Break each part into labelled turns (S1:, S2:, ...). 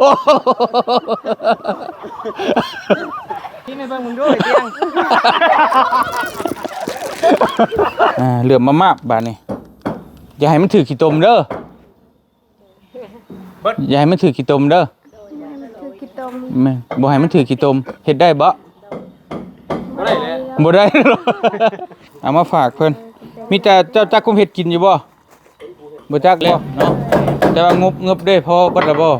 S1: โอ้โห
S2: ที่ไม่เบิ่งมึงด้วยเตียง
S1: อ่าเหลือมมามาบบาดนี้อย่าให้มันถือขี้ตมเด้ออย่าให้มันถือขี้ตมเด้อ
S3: คือกิตม
S1: แม่บ่ให้มันถือขี้ตมเฮ็ดได้บ่
S2: บ่ได้เลย
S1: บ่ได้หรอกเอามาฝากเพิ่นมีแต่เจ้าจักคุมเฮ็ดกินอยู่บ่บ่จักแล้วเนาะแต่ว่างบงบได้พอเบัดละบ่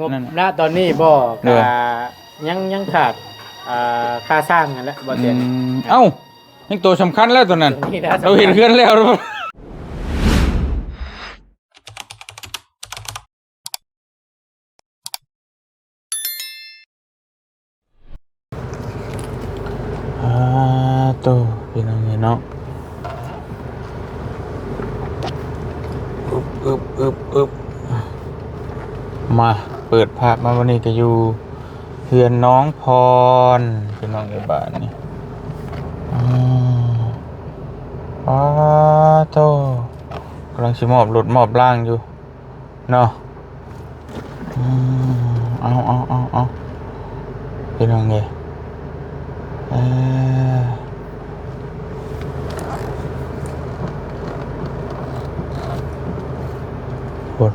S2: งบ
S1: นั่นน่ะ
S2: ณตอนนี้บ่
S1: เด้อ
S2: ก็ยังยังขาดอ่าค่าสร้างกันแหล้วบ่
S1: อื
S2: เตียง
S1: มเอ้ายังตัวสำคัญแล้วตัวนั้น
S2: นี่นะ
S1: เราเห็นเพื่อนแล้ว อ่าตัวพี่น้องเนาะอึบอึบอึบอึบมาเปิดภาพมาวันนี้ก็อยู่เฮือนน้องพรพี่น้องในบ้านนี่อ้าโตกำลังชิมอบหลุดมอบล่างอยู่เนาะเอาเอาเอาเอาเป็นยังไงเออปวด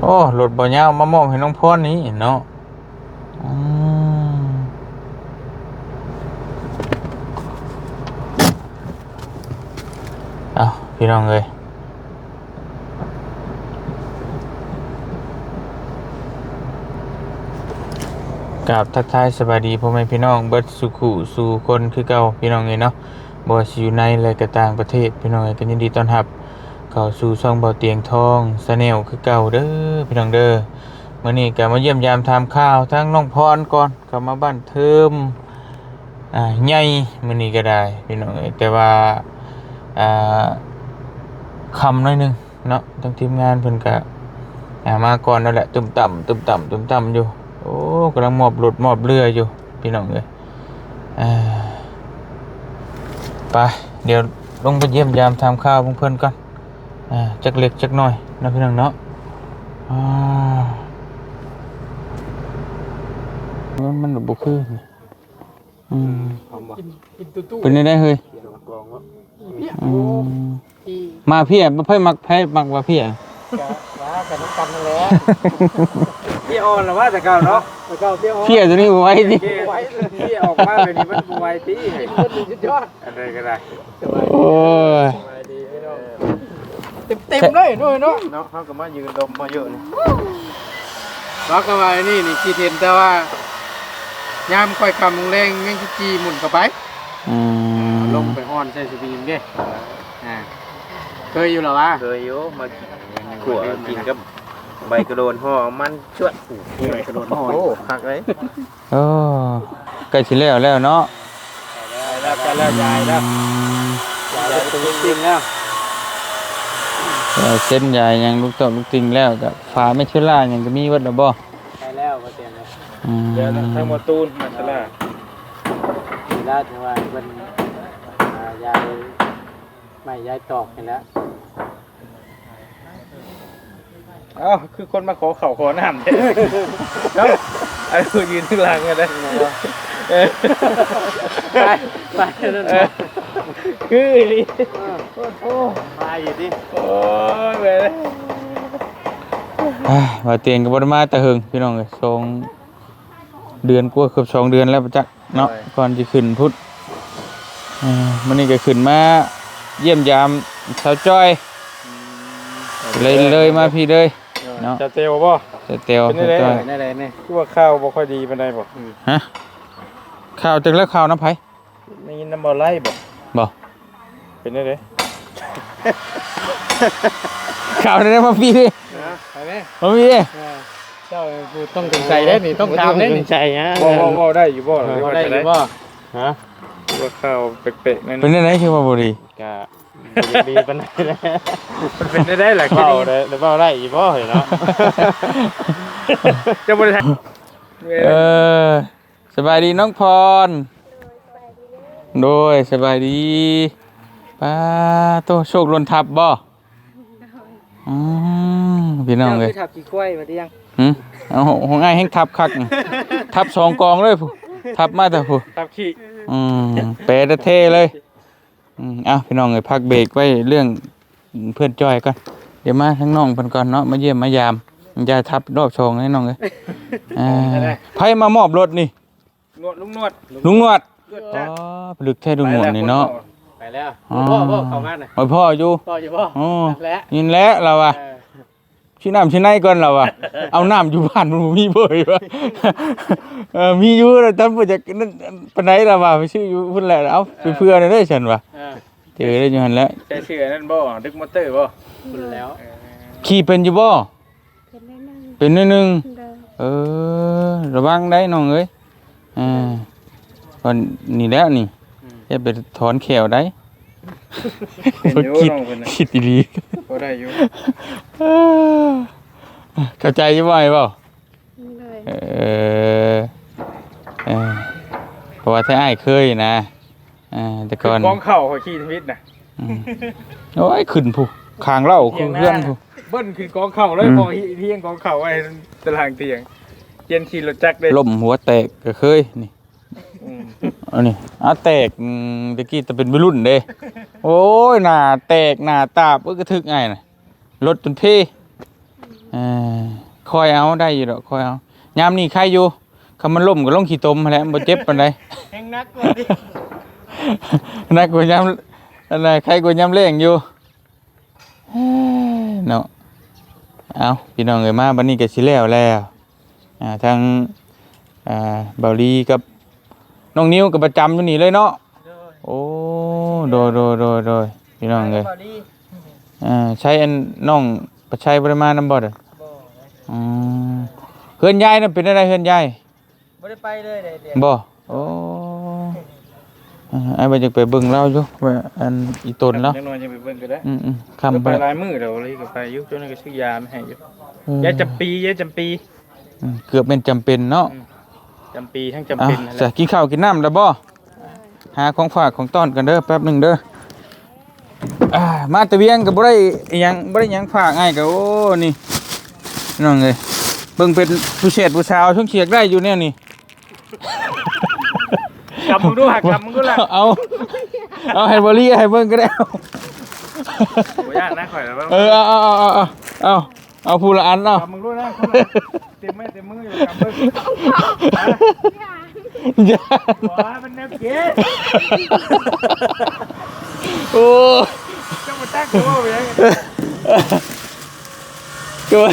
S1: โอ้หลุดบ่อยาวมามอบให้น้องพรนี่เนาะอืมเอาพี่น้องเลย กราบทักทายสบายดีพ่อแม่พี่น้องเบิดสุขุสู่คนคือเก่าพี่น้องเลยเนาะบ่ว่าสิอยู่ในและก็ต่างประเทศพี่น้องเอ้ยก็ยินดีต้อนรับ เข้าสู่ช่องเบาเตียงทองสแนลคือเก่าเด้อพี่น้องเด้อมื่อนี้ก็มาเยี่ยมยามทำข้าวทั้งน้องพรก่อนก็มาบ้านเทิมอ่าใหญ่มื่อนี้ก็ได้พี่น้องเอ้ยแต่ว่าอ่าคำหน้อยนึงเนาะทั้งทีมงานเพิ่นก็อ่ามาก่อนนั่นแหละตึมต่ำตึมต่ำตึมต่ำอยู่ โอ้กำลังมอบรถมอบเรืออยู่ พี่น้องเอ้ยอ่าไปเดี๋ยวลงไปเยี่ยมยามทำข้าวเพื่อนๆก่อนอ่าจักเล็กจักน้อยเนาะพี่น้องเนาะอ่ามันมันบุคือนี่อืม
S2: กินตู้ตู้
S1: เป็นได้ได้เฮ้ยอืมมาเพี่มาเพ่มักแพ้มักว่าเพี่
S2: ก็ว่ากันน้ำกันนั่นแหละ พี่อ่อนหรือว่าแต่เก่าเนาะแต่เก่าพี่อ่อน
S1: เพี่ตัวนี้ไว้ดิ
S2: พี่ไว้พี่ออกมาแบบนี้มันบ่ไหวติมันสุดยอดอะไรก็ได้
S1: โอ้ย
S2: เต็มเต็มเลยด้วยเนาะเนาะเขาก็มายืนดมมาเยอะนี่รักกันมานี่นี่คิดเห็นแต่ว่ายามค่อยคำลงแรงยังจีหมุนเข้าไป
S1: อืม
S2: ลงไปอ้อนใส่สบีมเด้อ่าเคยอยู่เหรอวะ
S4: เคยอยู่มาขัวกินกับ ใบกระโดนห่อมันชวด
S2: ไปกระโดดหอย
S4: โอ้คักเลย
S1: โอ้ใกล้สิแล้วแล้วเนาะ
S2: แล้วไปแล้วยายแล้ว
S1: อืม
S2: ยายตรงจริงแล้ว
S1: แล้วเส้นใหญ่ยังลูกตอกลูกติงแล้วกับฟ้าไม่เชื่อล่ายังก็มีวัดนะบ่
S2: ไปแล้วมาเตียงแล้ว
S1: อืม
S4: เดี๋ยวทั้งหมดตูนมาตลาด
S2: ทีแรกที่ว่าเป็นอ่ายายไม่ยายตอกกันแล้ว
S4: เอ้าคือคนมาขอเข่าขอน้ำเด้เนาะไอ้ผู้ยืนข้างหลังกันได้เออ
S2: ไปไปนั่น
S4: เออคืออีหลี
S2: โอ้มาอยู่ดิ
S4: โอ้ยเว้ย
S1: อ้ายว่าเตียงก็บ่ได้มาแต่หึงพี่น้องเอ้ยสองเดือนกว่าเกือบสองเดือนแล้วประจักเนาะก่อนจะขึ้นพุทธเอ่อมื้อนี้ก็ขึ้นมาเยี่ยมยามสาวจ้อยเลยเลยมาพี่เลย เนาะ
S4: จะเตียวบ่
S1: จะเตียว
S4: เป็น
S1: สาว
S4: ไง
S1: จ้อย
S2: นั่นเลยนี่
S4: คือว่าข้าวบ่ค่อยดีปานใดบ่
S1: ฮะข่าวจังแล้วข่าวน้ำไผ
S4: ได้ยินน้ำบ่ไหลบ่
S1: บ่
S4: เป็นได้เด้
S1: ข่าวได้มาพี่ดิ
S2: ไปไหม
S1: มาพี่ดิ
S2: เจ้าต้องสงสัยได้นี่ต้องถามได้นี่
S4: ใจฮะบ่บ่บ่ได้อยู่บ่หรือว่า
S2: ได้
S4: จะ
S2: หรื
S4: ได้
S2: อว่า
S4: ฮะว่าข้าวเป๊ะๆนั่น
S1: เป็นได้ไหนคือว่าบ่ดี
S4: ก็
S2: ดีปานใดนะ
S4: มันเป็นได้ได้แหละคือ
S2: เว้า
S4: นี่
S2: ได้แล้วเว้าได้อีบ่เห็นเนาะ
S4: จะบ่ได้ท
S1: เออสบายดีน้องพร โดยสบายดีป้าโตโชคลนทับบ่อืมพี่น้องเลย
S2: ทับกี่กล้วยมาดิยัง
S1: หืมเอาของง่ายแห้งทับคักทับสองกองเลยผู้ทับมาแต่ผู้ำ
S4: ทับขี้
S1: อืมเปรตเท่เลย อืมเอ้าพี่น้องเลยพักเบรกไว้เรื่องเพื่อนจ้อยก่อนเดี๋ยวมาทั้งน้องเพิ่นก่อนเนาะมาเยี่ยมมายามอยาทับรอบชองให้น้องเลยอ่าไผมามอบรถนี่
S4: นวดลุงนวด
S1: ลุงนวด
S4: นวด
S1: อ๋
S4: จ้ะ
S1: อผลึกแท้ลุงนวดนี่เนาะ
S2: ไปแล้ว
S1: อ๋อ
S2: พ่อพ่อเข้ามาน่ะ
S1: โอ้ยพ่ออยู่
S2: พ่ออยู่บ่
S1: อ๋อ
S2: แล้ว
S1: ยินแล้วเราอะ
S2: เออ
S1: ชื่อน้ำชื่อในก่อนเราอะเอาน้ำอยู่บ้านมันบ่มีเบยวะเออมีอยู่แต่ท่านผู้จักนั่นปานไหนเราว่าไปชื่ออยู่พุ่นแหละเอาไปเพื่อนได้ฉันวะ
S2: เออ
S1: เจอได้อยู่หันแล้ว
S4: ใช้เชื่อนั่นบ่ดึกมอเตอร์บ่
S2: คุณแล้ว
S1: ขี่เป็นอยู่บ่
S3: เป็นได้นั่ง
S1: เป็นนิดนึง
S3: เดิน
S1: เออ ระวังได้น้องเอ้ยอ่าตอนนี่แล้วนี่จะไปถอนแขวได้
S4: เป็นอยู่
S1: คิด
S4: น้องเพิ่นน่ะ
S1: คิดดี
S4: บ่ได้อยู่
S1: ๆ เข้าใจอยังไงเปล่า
S3: เลย
S1: เออเออเพราะว่าถ้าอ้ายเคยนะอ่าแต่ก่อน
S4: กองเข่าของขี้ทวิตน่ะ
S1: อืมโอ้ยขึ้นผู้คางเล่าคือเพื่อนผู้
S4: เบิ้ลคือกองเข่าเลย
S1: อืม
S4: พอเที่ยงกองเข่าไว้ตารางเตียงเย็นขี่รถจักรเลย
S1: ล่มหัวแตกก็เคยนี่
S4: อืม
S1: อันนี้อะแตกอืมตะกี้แต่เป็นวัยรุ่นเด้โอ้ยหน้าแตกหน้าตาบเอ้ยกระทึกง่ายน่ะ รถจนเพ่เออคอยเอาได้อยู่ดอกคอยเอายามนี้ใครอยู่คำมันล่มก็ลงขี้ตมหั้นแหล้วบ่เจ็บปานใด
S2: แห้งนักกว่าดิ
S1: นักกว่ายามอะไรใครกว่ายามแรงอยู่เอ้ยเนาะเอาพี่น้องเอ้ยมาบัดนี้ก็สิแล้วแล้วอ่าทางอ่าเบาลีกับน้องนิ้วก็ประจำอยู่นี่เลยเนาะโอ้โดยโดยโดยโดยพี่น้องเลย อ่าใช้อันน้องประชัยปริมาณน้ำบ่เด้ออืมเฮือนยายน่ะเป็นอะไรเฮือนยาย
S2: บ่ได้ไปเลยเดี๋ยว
S1: บ่โอ้อ่าไอ้บ่จะไปเบิ่งเล่าอยู่ว่าอันอีตนแล้ว
S4: ยังนอนยังไปเบิ่งก็ได้
S1: อืมอืม
S4: คำ
S1: คำ
S4: ไป
S1: ไป
S4: ลายมือเดี๋ยวเลยก็ไปอยุคจนนก็ซื้อยามาให้อยู่
S1: อืม
S4: ยาจำปียาจำปี
S1: อืมเกือบเป็นจำเป็นเนาะ
S4: จำปีทั้งจำ
S1: อะ
S4: เป็นนั่นแห
S1: จะ
S4: ละ
S1: กินข้าวกินน้ำแล้วบ่หาของฝากของต้อนกันเด้อแป๊บหนึงเด้ออ่า มาแตะเวียงก็บ่ได้อิหยังบ่ได้หยังฝากให้ก็โอ้นี่น้องเอ้ยเบิ่งเป็นผู้เชษผู้สาวช่วงเฉียกได้อยู่แนวนี้
S4: กำมึงดูหักกำมึงดูล่ะ
S1: เอาเอาให้บรี่ให้เบิ่งก็ได้เอา
S4: โอ้ยากนะข่อยแล้วว่า
S1: เออเอาเอาเอาเอาเอาเอาผู้ละอันเอา
S4: กำมึงดูนะคนละเต็มไม้เต็มมืออยู่กำมึง
S1: อย่า
S4: ว้ามันแนวเก๋
S1: โอ้
S4: เจ้ามาตั้งตัวไว้ยัง
S1: ตัว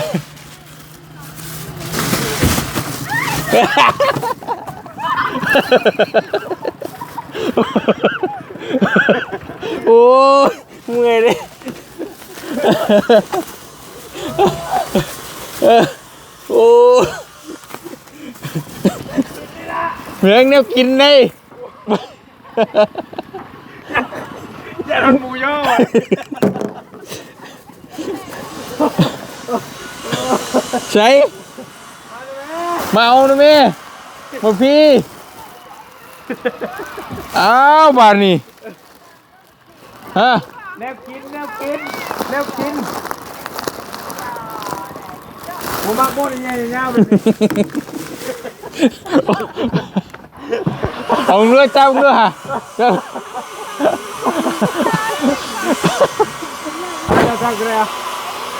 S1: โอ้เมื่อยเลยโอ้เหมืองแนวกินได้
S4: ย่าโดนหมูย่อ
S1: ใช่มาเอาหนะแม่มาพี่อ้าวบานนี่ฮะ
S4: แนวกินแนวกินแนวกินหมูมักโม่ยังไงเงาเป็น
S1: เอาเรือเจ้าเรือฮะ เจ้า
S4: เราทำกันเลยอะ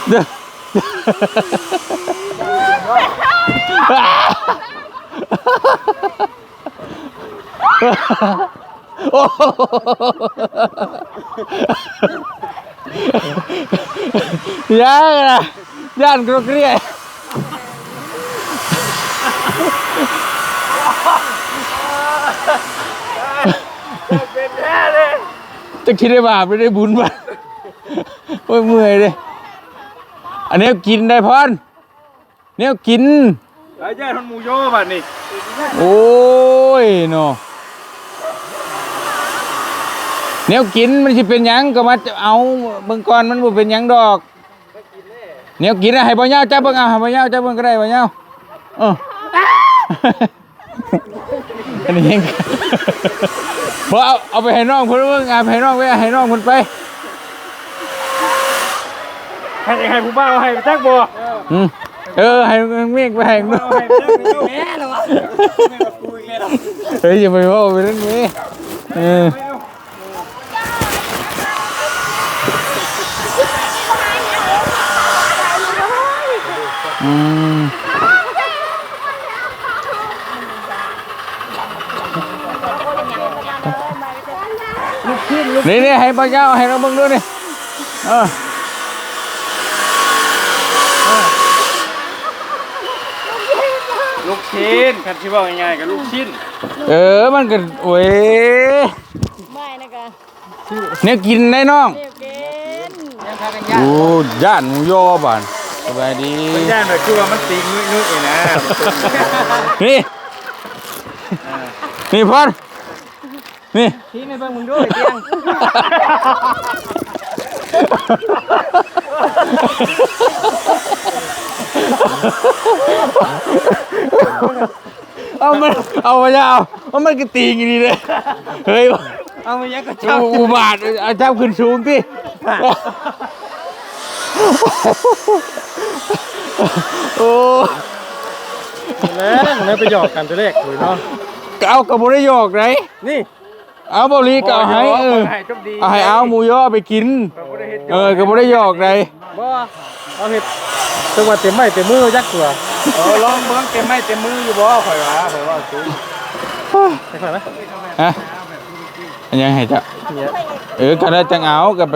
S1: เดี๋ยวโอ้โหย่านนะย่านกรกเกรีย
S4: เป็นแท้เลย
S1: จะคิดได้บาปไม่ได้บุญป่ะโอ้ยเมื่อยเลยอันนี้กินได้พอนเนี่ยกิน
S4: ไอ้ย่าทนหมูย่อบัดนี่
S1: โอ้ยเนาะแนวกินมันสิเป็นหยังก็มาเอาเบิ่งก่อนมันบ่เป็นหยังดอกแนวกินอะให้บ่ยาวจับเบิ่งเอาให้บ่ยาวจับเบิ่งก็ได้บ่ยาวเออ อันนี้ยังบ่เอาเอาไปให้น้องเพิ่นเบิ่งเอาไปให้น้องไว้ให้น้องเพิ่นไป
S4: ให้ให้ผู้บ้าให้จักบ่
S1: อืมเออให้เมฆไปให้น้อง
S4: ให้จักบ่แม่เหรอวะแม่มาคุยแค่เรา
S1: เฮ้ยอย่าไปว่าไปนั่นนี่เอออืม นี่นี่ให้ป้าเจ้าให้เราเบิ่งด้วยนี่เออ
S4: ลูกชิ้นคันที่ว่าง่ายๆกับลูกชิ้น
S1: เออมันก็โอ้ย
S3: ไม่นะกะ
S1: เนี่ยกินได้น้อง
S3: เด็กเกิน
S1: โอ้ย่านหมูยอบ้านสบายดี
S4: มันย่านแบบคือว่ามันตีงนุ้ยๆนะ
S1: นี่นี่พอน นี่
S4: ชี้ในเบิ่งมึงด้วยเตียง
S1: เอามันเอามายาวเอามันก็ตีอย่างนี้เลยเฮ้ย
S4: เอามายังกระ
S1: เจ้า
S4: เจ้า
S1: อุบาทเอาเจ้าขึ้นสูงที่โอ้
S4: แล้วแล้วไปหยอกกันตัวเลขหรือเนาะ
S1: เอากระบุได้หยอกไร
S4: นี่
S1: เอาบริก็เอาให้เออ
S4: ให้จบดี
S1: เอาให้เอาหมูยอไปกิน เออกระบุได้หยอกไร
S4: บ่เอาเห็ดจังหวัดเต็มไม้เต็มมือยักษ์ตัวเออลองเบิ่งเต็มไม้เต็มมืออยู่บ่ข่อยว่าข่อยว่าสูงใช่ข่อยไหม
S1: ฮะอันยังให้เจ้าเออก็ได้จังเอากับไป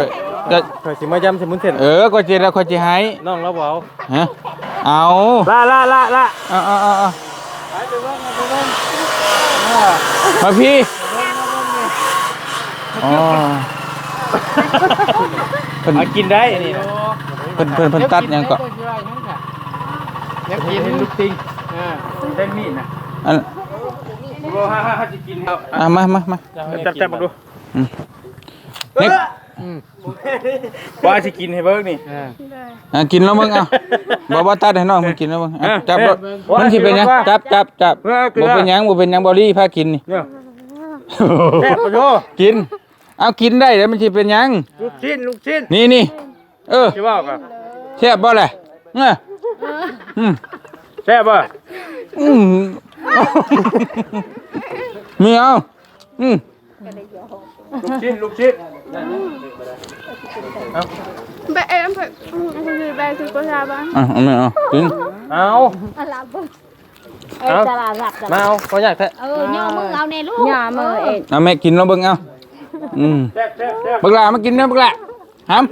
S1: ก็
S4: ข่อยสิมาย้ำสิมุนเส้น
S1: เออก็เจรแล้วก็จะให้
S4: น้องเราบ่เอา
S1: ฮะเอา
S4: ละละละละ
S1: เอาเอาเอาเอามาพี่ อ๋อเพิ่น
S4: เอากินได้อันนี้นะ
S1: เพิ่นเพิ่นเพิ่นตัดหยังก็
S2: ยังกินลูกติง
S4: ได้มีดนะ
S1: อัน
S4: บ่ฮ่าฮ่าสิกินครับ
S1: อะมามามา
S4: จับจับมาดู
S1: เน็ก
S4: ว่าสิกินให้เบิ่งนี่
S1: อะกินแล้วมึงเอาบ่บ่ตัดให้น้องมึงกินแล้วมึงอะ
S4: อะ
S1: จับรถ
S4: เอ๊ะ
S1: มันสิเป็นหยัง
S4: ว่า
S1: จับจับจับ
S4: เออเกลือ
S1: บ่เป็นหยังบ่เป็นหยังบ่รีพากินนี่
S4: เนี่ยแซ่บปะโถ
S1: กิน เอากินได้แล้วมันสิเป็นหยัง
S4: ลูกชิ้นลูกชิ้น
S1: นี่นี่เออ
S4: สิว่ากัน
S1: แซ่บบ่แหละเอออืม
S4: แซ่บป่ะ
S1: อืมมีเอาอืม
S4: ลูกชิ้นลูกชิ้น
S3: แบเอ็มเพิ่งคือแบคือกุหลาบบ้าง
S1: อะเอาไม่เอากิน
S4: เอา
S3: อะไรบ้างเออตลาดหลัก
S4: มาเอาขออยากแท้
S3: เออย่อมึงเอาในลูก ย่อมือเอง
S1: เอาแม่กินแล้วเบิ่งเอา อืม
S4: แซ่บแซ่บแซ่บ
S1: บักหลามากินเด้อบักหลาห้าม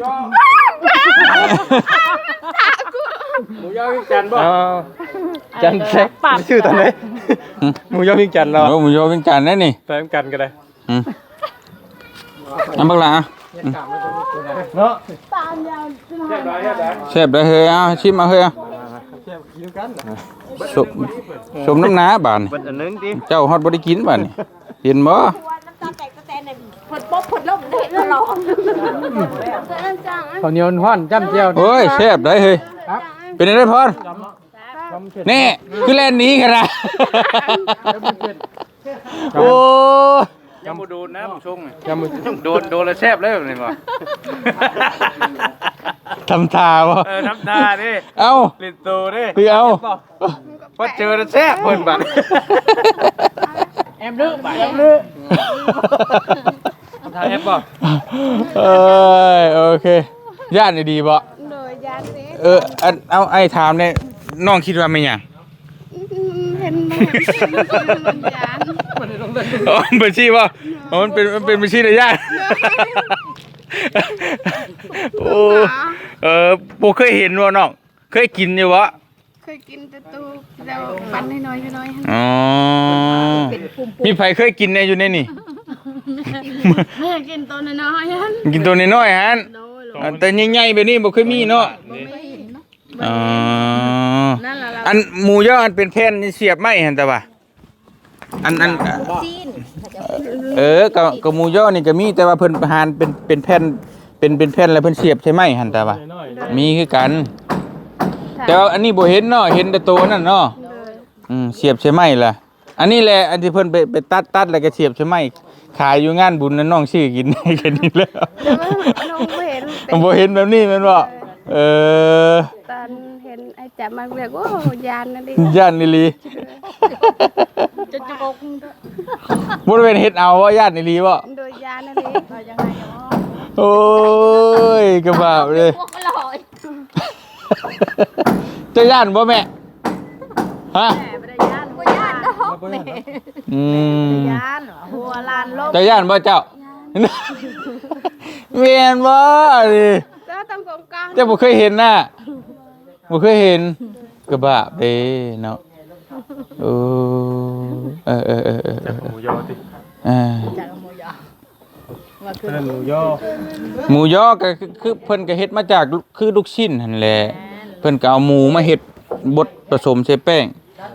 S4: หมูยอวิ่งจันทร์บ่
S1: จันแซ่บ
S3: ปรับ
S4: ชื่อตอนไหนหมูยอวิ่งจันทร์เรา
S1: โอ้หมูยอเป็นจานแน่นี่
S4: แฟมกันก็ได้
S1: อืมเอาบักหลาเอา
S4: เนาะ
S3: ปานยาว
S4: แซ่บได้แซ่บได้
S1: แซ่บได้เฮ้ยเอาชิมเอาเฮ้ยเอาสมสมน้ำหนาบานนี่
S4: เบิดอันนึงติ
S1: เจ้าฮอดบ่ได้กินบานนี่เห็นบ่
S3: น้ำตาแตกแตนเนี่ยผ ดป๊บผดลมได้ตลอดเกินจัง
S2: ข้าวเหนียวฮ้อนจ้ำเจียว
S1: โอ้ยแซ่บได้เฮ้ยเป็นไงพรนี่คือแล่นหนี้กันนะโอ้ย
S4: ยังบ่โดนนะผู้ชง
S2: ยังมือ
S4: โดนโดนแล้วแซ่บแล้วนี่บ่
S1: ทำทาบ่
S4: เออน้ำตาดิ
S1: เอ้า
S4: ลินโตดิ
S1: คือเอา
S4: พอเจอแล้วแซ่บเพิ่นบัด
S2: แอมดื้อแอมดื้อ
S4: ทางแอปบ่
S1: เอ้ยโอเคญาตินี่ดีบ่
S3: โดยยานสิ
S1: เอออันเอาไอ้ถามเนี่ยน้องคิดว่าเป็นหยัง
S3: เห็นบ่เห็นมันยาน
S1: อ๋อมันเป็นชื่อว่าอ๋อมันเป็นมันเป็นบัญชีระยะโอ้เออโบเคยเห็นว่าน้องเคยกินอยู่วะ
S3: เคยกินแต่ตูเราปั่นให้น้อยให้น้อย
S1: อ๋อ
S3: เป็นปุ่ม
S1: มีไผเคยกินในอยู่ในนี่
S3: ไม่อยา กกินตัวน้อยๆฮัน
S1: กินตัวน้อยๆฮะ
S3: โดย
S1: อ่าแต่ใหญ่ๆแบบนี้บ่เคยมีเนาะ
S3: บ่ไม่เห็นเนาะ
S1: อ๋อ
S3: นั่นล่ะเรา
S1: อันหมูย่ออันเป็นแผ่นนี่เสียบไม้หั่นแต่ว่าอันอัน
S3: จีน
S1: เออกับกับหมูย่อนี่ก็มีแต่ว่าเพิ่นหานเป็นเป็นแผ่นเป็นเป็นแผ่นแล้วเพิ่นเสียบใช่ไหมหั่นแต่ว่า
S4: น้อย
S1: มีคือกัน แต่ว่าอันนี้บ่เห็นเนาะเห็นแต่ตัวนั่นเนาะอืมเสียบใช่ไหมล่ะ อันนี้แหละอันที่เพิ่นไปไปตัดตัดแล้วก็เสียบใช่ไหม ขายอยู่งานบุญนั่นน้องชื่อกินแค่นี้แล้ว
S5: น้องเห็นเป็น
S1: บ่เห็นแบบนี้แม่นบ่เออ
S5: ตอนเห็นไอ้จับมันเรียกว่าโอ้ยานนั่นดิ
S1: ย่านนิลี
S3: จะจะก
S1: บ่ได้เป็นเฮ็ดเอาว่าย่านนิลีบ่
S5: โดยยานนั่นดิ
S3: ยังไงอ๋อ
S1: โอ้ยกระบาบเลย
S3: พวกมันลอย
S1: จะย่านบ่แม่ฮะา
S3: นดอกแม่
S1: อืม
S3: ย่านหัวลานลม
S1: จะย่านบ่เจ้าเมียนบ่ดิ
S5: เจ้าต้องกงกลาง
S1: เจ้าบ่เคยเห็นน่ะบ่เคยเห็นกระบาบเด้เนาะโอ้เออเออเออเออเออ
S4: หมูยอติ
S1: เออ
S3: จากหมูยอมาคือ
S4: เพิ่นหมูยอ
S1: หมูยอก็คือคือเพิ่นก็เฮ็ดมาจากลูกคือลูกชิ้นหั่นแหละเพิ่นก็เอาหมูมาเฮ็ดบดผสมใส่แป้ง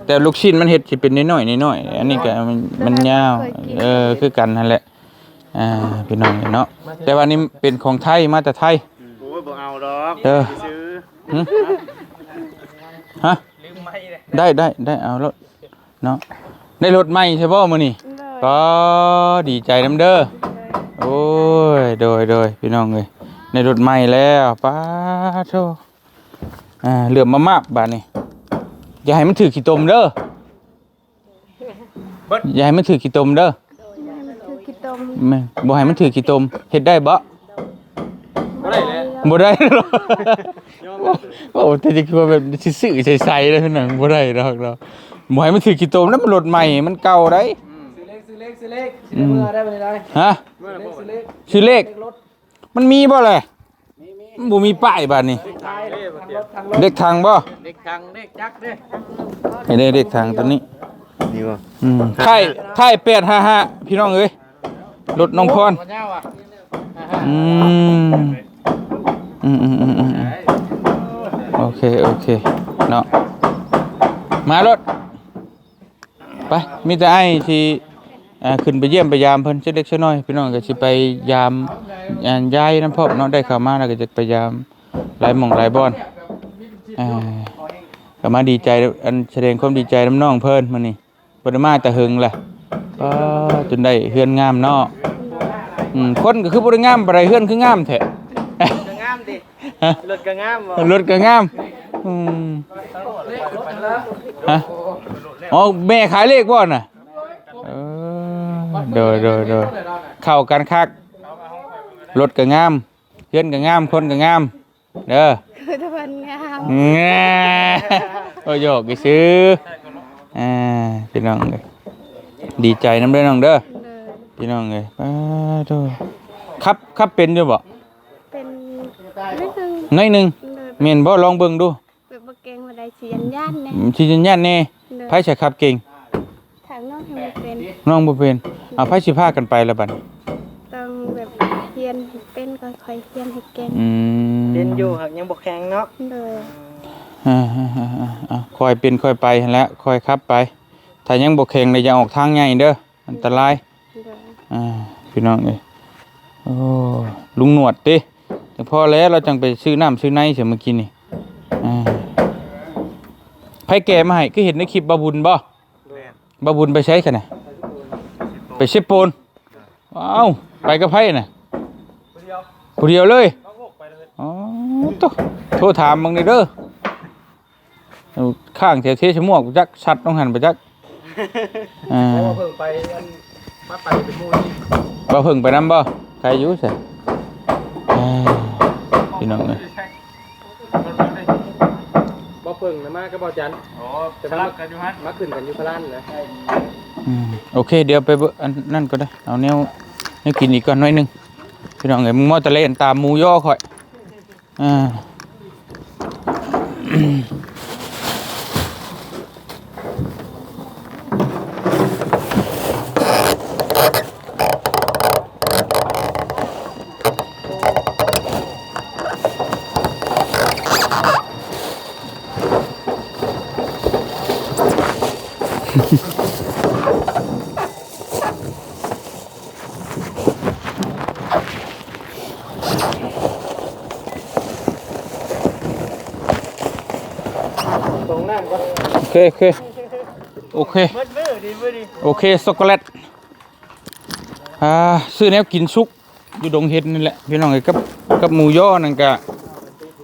S1: แต่ลูกชิ้นมันเฮ็ดสิเป็นน้อยๆน้อยๆอันนี้ก็มันมันยาวเออคือกันนั่นแหละอ่าพี่น้องเนาะแต่ว่านี่เป็นของไทยมาแต่ไทย
S2: โอ้ยบ่เอาดอก
S1: เออ
S2: ซื้อ
S1: หึฮะได้ได้ได้เอารถเนาะได้รถใหม่ใช่ป่ะมื้อนี้
S5: เลย
S1: ก็ดีใจน้ำเด้อโอ้ยโดยโดยพี่น้องเอ้ยในรถใหม่แล้วป้าโธ่อ่าเหลือมมากๆบาดนี้ อย่าให้มันถือขี้ตมเด้ออย่าให้มันถือขี้ตมเด้อ
S5: มันคือกิตม
S1: แม่บ่ให้มันถือขี้ตมเฮ็ดได้บ่
S4: บ่ได้แล้ว
S1: บ่ได้หรอกโอ้แต่จะคิดว่าแบบซื่อๆใสๆเลยพี่น้องบ่ได้ดอกเราบ่ให้มันถือขี้ตมแล้วมันรถใหม่มันเก่าได้
S4: ซื้อเล็กซื้อเล็กซื้อเล็ก
S1: อืม
S4: เมื่อได้บ่ได้
S1: ฮะ
S4: เมื่อซื้อเล็ก
S1: ชื่อเลขมันมีบ่เลยมัน บ่มีป้ายบาดนี้
S4: ทางรถทางรถ
S1: เลขทางบ่
S2: เด็กทางเด็กจักเด้
S1: ให้ได้เลขทางตัวนี้
S2: นี่บ่
S1: อืมค่ายค่าย855พี่น้องเอ้ยรถน้องพร
S2: บ่ยาวอะ
S1: อืมอืมอืมอืมอืมโอเคโอเคเนาะมารถไปมีแต่ไอ้ที่ อ่าขึ้นไปเยี่ยมไปยามเพิ่นเช็ดเล็กเช็ดน้อยพี่น้องก็สิไปยามอ่านยายน้ำพ่อเนาะได้เข้ามาแล้วก็จะไปยามหลายหม่องหลายบอนอ่าก็มาดีใจอันแสดงความดีใจน้ำน้องเพิ่นมื้อนี้บ่ได้มาแต่หึงแหละก็จนได้เฮือนงามเนาะอืมคนก็คือบ่ได้งามปานใดเฮือนคืองามแท้
S2: ก็งามดิ
S1: ฮะ
S2: รถก็งามบ่
S1: รถก็งามอืมฮะอ๋อแม่ขายเลขบ่น่ะเออ โดยโดยโดยเข้ากันคักรถก็งามเฮือนก็งามคนก็งามเด้อ
S5: คือตะวันงาม
S1: แง่โอ้ยโยกอีซื้ออ่าพี่น้องเอ้ยดีใจนำเด้อน้องเด้อ
S5: เลย
S1: พี่น้องเอ้ยป้าโตขับขับเป็นอยู่บ่
S5: เป็นไม่ถึง
S1: น้อยหนึง
S5: เลย
S1: แม่นบ่ลองเบิ่งดู
S5: เป็นบะเกงมาได้เสียนย่านเนี่ย
S1: อืมสิจัญญาณแน่
S5: เลย
S1: ไผสิขับเก่ง
S5: ทางนอกยังบ่เป็น
S1: น้องบ่เป็นเอาไผสิพากันไปละบัด
S5: ต้องแบบเฮียนให้เป็นก็ค่อยเฮียนให้เก่ง
S1: อืม
S2: เล่นอยู่หักยังบ่แข็งเนาะ
S5: เลย
S1: อ่าๆๆๆค่อยเป็นค่อยไปหั่นแหละค่อยขับไป ถ้ายังบ่แข็งเลยอย่าออกทางใหญ่เด้ออันตราย
S5: เลย
S1: อ่าพี่น้องเอ้ยโอ้ลุงหนวดติแต่พอแล้วเราจังไปซื้อน้ำซื้อในเสียเมื่อกี้นี่อ่าไผแก่มาให้คือเห็นในคลิปบาบุญบ่ บาบุญไปใช้กันน่ะไปเชฟโปนว้าวไปกับไผน่ะผู้เดียวเลยอ๋อโตโทรถามมึงนี่เด้อเอาข้างแถวเทชะมวกจักชัดต้องหันไปจักอ่า
S4: เพราะว่าเพิ่งไปอันมาไปเป็นหมู่นี่
S1: บ่เพิ่งไปนำบ่ใครอยู่ใส่อ่าพี่น้องเอ้ย
S4: บ่ เพิ่งนะมาก็บ่จัน
S2: โอ้
S4: แต่
S2: ส
S4: ว่า
S2: ลับกันอยู่ฮั่น
S4: มาขึ้นกันอยู่พลานนะ
S1: อืมโอเคเดี๋ยวไปเบิ่งอันนั่นก็ได้เอาแนวแนวกินอีกก่อนหน่อยหนึงพี่น้องเอ้ยมึงมอตะเล่นตามหมูย่อข่อยอ่า โอเคโอเค
S2: โอเค
S1: โอเคช็อกโกแลตอ่าซื้อแนวกินซุก อยู่ดงเห็ดนี่แหละ พี่น้องไอ้กับกับหมูย่อนั่นกะ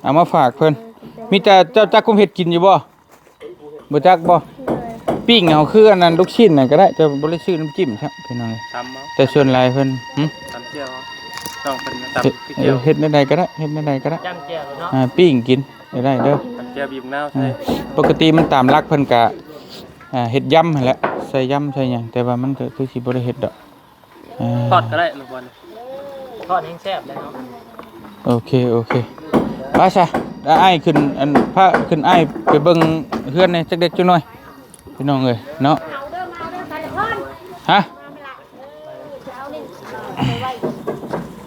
S1: เอามาฝากเพื่อนมีแต่เจ้าจักกุมเห็ดกินอยู่บ่เบอร์จักบ่ ปิ้งเอาคืออันนั้นลูกชิ้นน่ะก็ได้จะบ่ได้ซื้อน้ำจิ้มครับพี่น้องเอ้ย
S2: ทำเอา
S1: แต่ส่วนหลายเพิ่นหึ
S2: ทำเจียวต้องเป็น
S1: เฮ็ด
S2: ตำ
S1: เออเฮ็ดในใดก็ได้เฮ็ดในใดก็ได้
S2: จ้ำเจียวเนาะ
S1: อ่าปิ้งกินได้ได้เด้อ
S2: ตำเจียวบีบน้ำ
S1: อ่า
S2: ใช่
S1: ปกติมันตามรักเพิ่นกะอ่าเฮ็ดยำหั่นแหละใส่ยำใส่หยังแต่ว่ามันก็คือสิบ่ได้เฮ็ดดอกอ่า
S2: ทอดก็ได้ลูกบอลทอดแห้งแซ่บเลยเนาะ
S1: โอเคโอเคไปซะแล้วอ้ายขึ้นอันพาขึ้นอ้ายไปเบิ่งเฮือนในจักเด็กจักหน่อย พี่น้องเอ้ยเนาะ
S3: เอาเด้อมาเอาเด้อใส่เพิ่น
S1: ฮะ
S3: เอานี่ไปไว้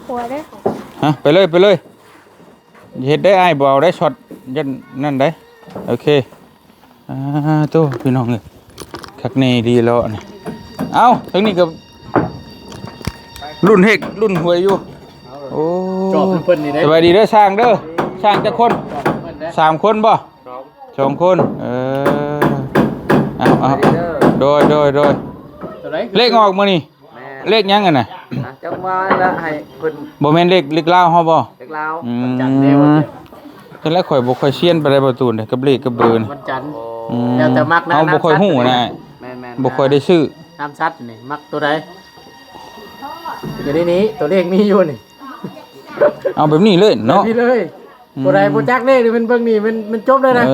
S5: หัวเด้อ
S1: ฮะไปเลยไปเลยเฮ็ดได้อ้ายบ่เอาได้ช็อตยันนั่นได้โอเคอ่าโตพี่น้องเอ้ยคักแน่ดีแล้วนี่เอ้าทั้งนี้ก็รุ่นเฮกรุ่นหวยอยู่โอ้
S2: จอบเพิ่นนี่ได้
S1: สบายดีเด้อช่างเด้อช่างจักคน
S2: เพิ่นได้
S1: สามคนบ่สองคนเออเอาเอาโดยโดยโดย
S2: ตัวไหน
S1: เลขออกมานี่เลขยังไงน่ะ
S6: จังมาแล้วให้เพิ่น
S1: บ่แม่นเลขเลขลาวเฮาบ่
S6: เด็กลาว
S1: อื
S2: จันทร์เดียว
S1: มแต่ละข่อยบ่ค่อยเซียนไปได้ประตูนี่กับเลขกับเบอร์นี่
S2: วันจันทร์
S1: อืม
S2: แล้วแต่มักนะ
S1: เฮาบ่ค่อยฮู้นะ
S6: แม่นแม่น
S1: บ่ค่อยได้ซื้อ
S2: น้ำซัดนี่มักตัวใดอยู่ในนี้ตัวเลขมีอยู่นี่
S1: เอาแบบนี้เลยเนาะ
S2: พี่เลยตัวใดบ่จักเลขนี่มันเบิ่งนี่มันมันจบเลยนะ
S1: เอ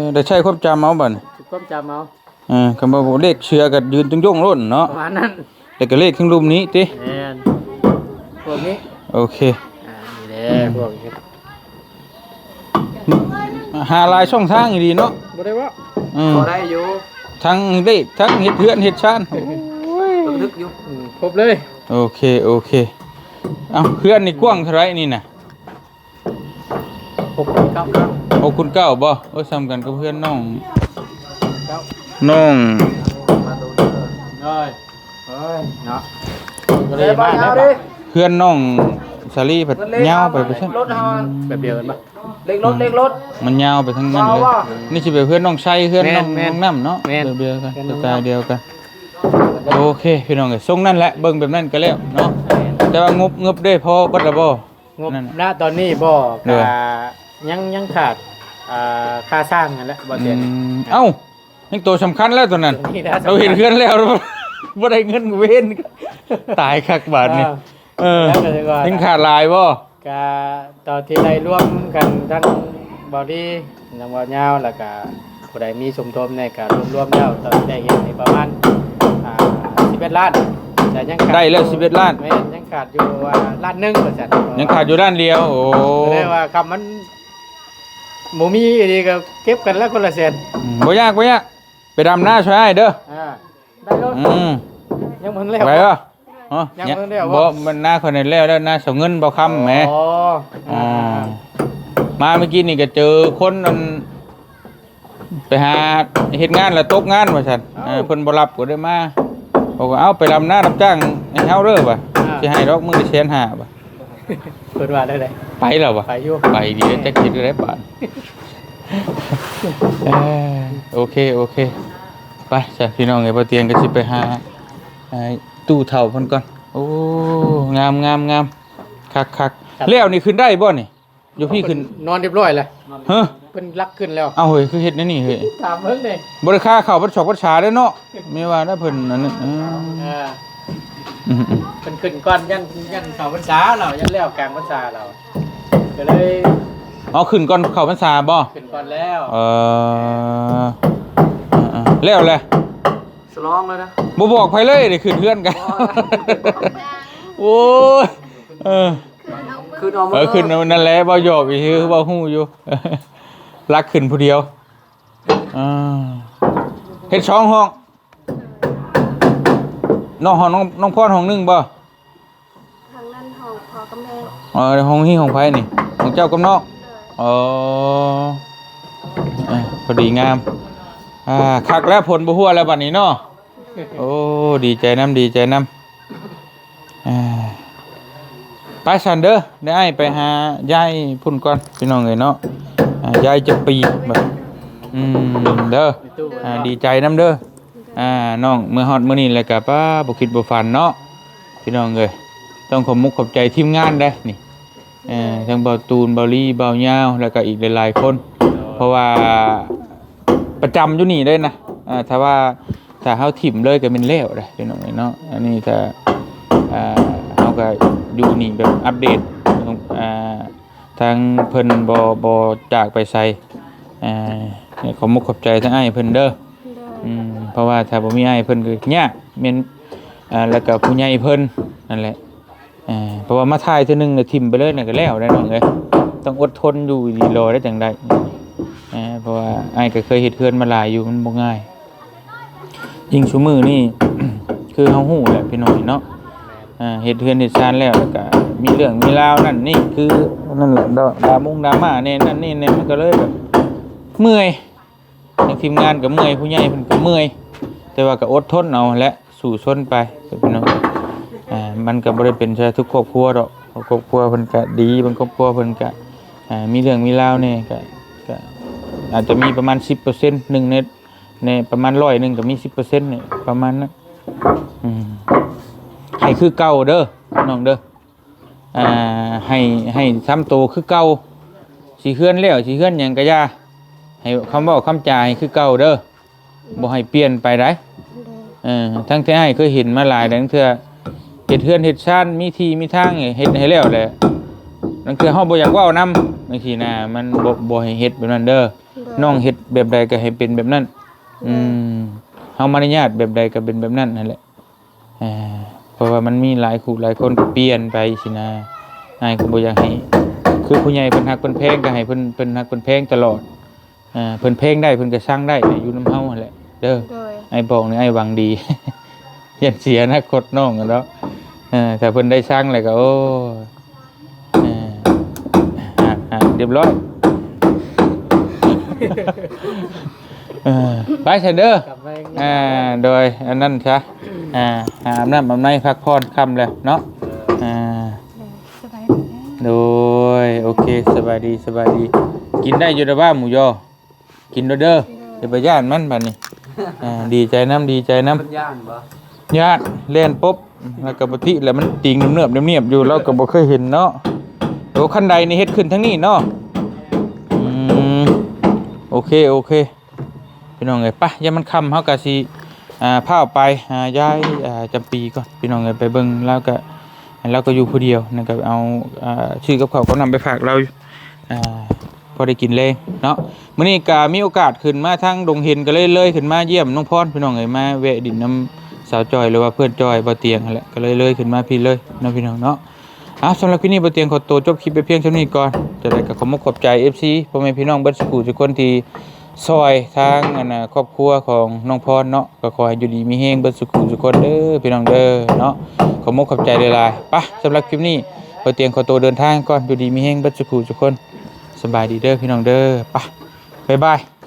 S1: อได้ใช้ความจำเอาบัดนี้
S2: ความจำเอา
S1: เออคำว่าเลขเชื่อก็ยืนตรงโยงโล้นเนาะ
S2: ประมาณนั้น
S1: แล้วก็เลขข้างรูปนี้ติ
S2: แม่นพวกนี้
S1: โอเค
S2: อ่านี่แหละพวกนี้
S1: หาหลายช่องทางอีดีเนาะ
S2: บ่ได้ว่า
S1: อืม
S6: พอได้อยู่
S1: ทั้งเลขทั้งเฮ็ดเฮือนเฮ็ดชาน
S6: ต้องนึกอยู่
S2: อืมครบเลย
S1: โอเคโอเคเอาเพื่อนนี่กว้างเท่าไหรนี่นะ
S2: หกเก้าเก้า
S1: โอ้คุณเก้าบ่โอ้ยซ้ำกันกับเพื่อนน้อง
S2: เก้า
S1: น้อง
S6: มาดูเด้อ
S2: เอ้ยเอ้ยเนาะก็เลยมาแล้วปะ
S1: เพื่อนน้องสาลีผัดยาวไปไปใช่
S6: รถเฮา
S2: แบบเดียวกันปะ
S6: เล็กรถเล็กรถ
S1: มันยาวไปทั้งนั้นเลย
S6: เอาว่ะ
S1: นี่สิเป็นเพื่อนน้องชัยเพื่อนน้อง
S2: แม่น
S1: น้องน้ำเนาะ
S2: แม่น
S1: เดียวๆกัน
S2: แม่น
S1: สไตล์เดียวกันโอเคพี่น้องเอ้ยทรงนั่นแหละเบิ่งแบบนั้นก็แล้วเนาะแต่ว่างบงบได้พอบัดละบ่
S2: งบ
S1: นั่นน่ะ
S2: ณตอนนี้บ่
S1: เด้อ
S2: กะยังยังขาดอ่าค่าสร้างนั่นแหละบ่
S1: อื
S2: เสีย
S1: มเอ้า ยังตัวสำคัญแล้วตัวนั้น
S2: นี่นะ
S1: เราเห็นเพื่อนแล้วบ่ได้เงินเว้นตายคักบาทนี่เออ
S2: แล้วก็จะว่า
S1: ยังขาดหลายบ่
S2: กะตอนที่ได้ร่วมกันทั้งบอดี้นำบ่ยาวแล้วก็ผู้ใดมีสมทบในการรวมๆแล้วตอนที่ได้เห็นในประมาณอ่า11ล้านแต่ยังขา
S1: ได้แล้ว11ล้าน
S2: แม่นยังขาดอยู่ว่าล้านหนึงว่าซั่น
S1: ยังขาดอยู่ด้านเดียว โอ้
S2: ก็เลยว่าคำมันหมูมีอันนี้ก็เก็บกันแล้วคนละแสน
S1: อืมบ่ยากบ่ยาก ไปดำหน้าช่วยให้เด้อ
S2: อ่าได้รถ
S1: อืม
S2: ยังเพิ่งแล้ว
S1: ไปบ่อ๋อ
S2: ยังบ่ได้เอาบ่
S1: บ่มันหน้าคนนั้นแล้วแล้วหน้าเสาเงินบ่ค้ำแหม
S2: อ๋อ
S1: อ๋
S2: อ่า
S1: อมาเมื่อกี้นี่ก็เจอคนนั่นไปหาเฮ็ดงานแล้วตกงานว่าซั่นเออเพิ่นบ่รับก็ได้มาบอกว่าเอาไปดำหน้ารับจ้างให้เฮาเด้อบ่สิให้ดอกมื้อละแสนห้าบ่
S2: เพิ่นว่าได้เลย
S1: ไปแล้วบ่
S2: ไปอยู่
S1: ไปดีแล้วจะคิดได้บาทเอ้ยโอเค โอเค ไปจ้ะพี่น้องไอ้บ่เตียงก็สิไปหาไอ้ตู้เฒ่าเพิ่นก่อน โอ้ งามงามงามคักคักแล้วนี่ขึ้นได้บ่นี่อยู่พี่ขึ้น
S2: นอนเรียบร้อยแล้ว
S1: เฮ้อ
S2: เพิ่นรักขึ้นแล้ว
S1: เอาเฮ้ยคือเฮ็ดแนวนี่เฮ้ย
S2: ถามเพิ่นเลย
S1: บ่ได้ค่าเข้าบัดชอกบัดชาเด้อเนาะไม่ว่าได้เพิ่นอันนั้นอืม
S2: อ่า
S1: อืมอืม
S2: เพิ่นขึ้นก่อนยันยันเข้าพรรษาเรายันแล้วกลางพรรษาเราก็เลย
S1: เอาขึ้นก่อนเข้าพรรษาบ่
S2: ขึ้นก่อนแล้ว
S1: เออเออๆ แล้วแหละ
S6: สลองเลยนะ
S1: บ่บอกไผเลยได้ขึ้นเพื่อนกัน โอ้ยเออ
S6: คือเอา
S1: เอ
S6: มา
S1: อขึ้นนั่นแหละบ่หยอกอีกคือบ่ฮู้อยู่ รักขึ้นผู้เดียวอ่าเฮ็ดช่องห้อง น้องห้องน้องน้องพรห้องหนึงบ่
S5: ทางนั้นห้องพอกับแม่
S1: เออห้องฮีของไผนี่ ของเจ้ากับน้อง
S5: เลย
S1: อ๋อเอ้ยพอดีงาม อ่าคักแล้วผลบ่ฮู้แล้วบัดนี้เนาะโอ้ดีใจน้ำดีใจน้ำอ่าไปสันเด้อได้ไปหายายพุ่นก่อนพี่น้องเลยเนาะอ่ายายจะปีแบบอืมเด้ออ่าดีใจน้ำเด้ออ่าน้องเมื่อฮอดมื้อนี้แหละก็ป้าบ่คิดบ่ฝันเนาะพี่น้องเอ้ยต้องขอบมุกขอบใจทีมงานได้นี่เอ่อทั้งเบาตูนเบาลี่เบายาวแล้วก็อีกหลายๆคน เพราะว่า ประจำอยู่นี่เลยนะอ่าถ้าว่าถ้าเฮาถิ่มเลยก็เป็นแล้วเด้อพี่น้องเอ้ยเนาะอันนี้ถ้าอ่าเฮาก็อยู่นี่แบบอัปเดตอ่าทางเพิ่นบ่บ่จากไปไสอ่าเนี่ยขอมุกขอบใจทั้งอ้ายเพิ่นเด้ออืมเพราะว่าถ้าบ่มีอ้ายเพิ่นก็ยากแม่นอ่าแล้วก็ผู้ใหญ่เพิ่นนั่นแหละอ่าเพราะว่ามาถ่ายเทื่อนึงน่ะทิ่มไปเลยน่ะก็แล้วได้น้องเอ้ยต้องอดทนอยู่ดีรอได้จังได๋อ่า เพราะว่าไอ้ายก็เคยเฮ็ดเฮือนมาหลายอยู่มันบ่ง่าย ยิ่งซุมื้อนี่ คือเฮาฮู้แหละพี่น้องเนาะอ่าเฮ็ดเฮือนเฮ็ดซานแล้วแล้วก็มีเรื่องมีราวนั่นนี่คือนั่นแหละดาดามุงดาม่าเนี่ยนั่นนี่เนี่ยมันก็เลยแบบเมื่อยในทีมงานก็เมื่อยผู้ใหญ่เพิ่นก็เมื่อยแต่ว่าก็อดทนเอาและสู่ชนไปพี่น้องอ่ามันก็บ่ได้เป็นใช่ทุกครอบครัวดอกครอบครัวเพิ่นก็ดีบางครอบครัวเพิ่นก็อ่ามีเรื่องมีราวเนี่ยก็ อาจจะมีประมาณ 10%หนึ่งในในประมาณ100หนึ่งก็มี 10%เนี่ยประมาณนั้นอืมให้คือเก่าเด้อน้องเด้ออ่าให้ให้ซ้ำโตคือเก่าสิเคลื่อนแล้วสิเคลื่อนหยังก็อย่าให้คำว้าคำจ่าให้คือเก่าเด้อบ่ให้เปลี่ยนไปได้เออทั้งที่ให้เคยเห็นมาหลายแล้วทั้งเทื่อเฮ็ดเฮือนเฮ็ดชานมีทีมีทางให้เฮ็ดให้แล้วแหละนั่นคือเฮาบ่อยากเว้านำจังซี่นะมันบ่บ่ให้เฮ็ดแบบนั้นเด้อ น้องเฮ็ดแบบใดก็ให้เป็นแบบนั้น อืมเฮามารยาทแบบใดก็เป็นแบบนั้นนั่นแหละเอ่าเพราะว่ามันมีหลายคู่หลายคนก็เปลี่ยนไปสินะอ้ายก็บ่อยากให้คือผู้ใหญ่เพิ่นฮักเพิ่นแพงก็ให้เพิ่นเพิ่นฮักเพิ่นแพงตลอดอ่าเพิ่นแพงได้เพิ่นก็สร้างได้อยู่นำเฮาหั่นแหละเด้อ
S5: โดย
S1: ไอ้บอกนี่ไอ้หวังดีอย่าเสียอนะคตน้องกันแล้วเออถ้าเพิ่นได้สร้างอะไรก็โอ้เอออะอะเรียบร้อย เออไปเชนเดอร์
S6: กลับไป
S1: อ่าโดยอันนั้นซะอ่าอาบน้ำอาบในพักผ่อนค่ำแล้วเนาะอ่า
S5: สบายดีนะ
S1: โดยโอเคสบายดีสบายดี กินได้อยู่ในบ้านหมูยอ กินเด้อเด้ออย่าไปย่านมันบัดนี้อ่าดีใจน้ำดีใจน้ำ
S6: เป็นย่านบ่
S1: ญาติเล่นปุ๊บแล้วก็บติแล้วมันติงเนือบๆเนียบๆอยู่เราก็บ่เคยเห็นเนาะโอ้คันใดนี่เฮ็ดขึ้นทั้งนี้เนาะอืมโอ เคโอเคพี่น้องเอ้ยไปอย่ามันคำเฮาก็สิอ่าพาไปหาย้ายอ่าจำปีก่อนพี่น้องเอ้ยไปเบิ่งแล้วก็เราก็อยู่ผู้เดียวนะครับเอาอ่าชื่อกับเขาก็นำไปฝากเราอ่าพอได้กินเลยเนาะมื้อนี้ก็มีโอกาสขึ้นมาทางดงเห็นก็เลยเลยขึ้นมาเยี่ยมน้องพรพี่น้องเอ้ยมาแวะดินน้ำสาวจอยหรือว่าเพื่อนจอยบ่เตียงนั่นแหละก็เลยเลยขึ้นมาพี่เลยนะพี่น้องเนาะ อะสำหรับพี่นี่บ่เตียงขอตัวจบคลิปไปเพียงเท่านี้ก่อนจะได้ก็ขอมขอบใจ FC พ่อแม่พี่น้องเบิดสุขุทุกคนที่ซอยทางอันครอบครัวของน้องพรเนาะก็ขอให้อยู่ดีมีแฮงเบิดสุขุทุกคนเด้อพี่น้องเด้อเนาะขอมขอบใจหลายๆไปสำหรับคลิปนี้บ่เตียงขอตัวเดินทางก่อนอยู่ดีมีแฮงเบิดสุขุทุกคนสบายดีเด้อพี่น้องเด้อไปบ๊ายบาย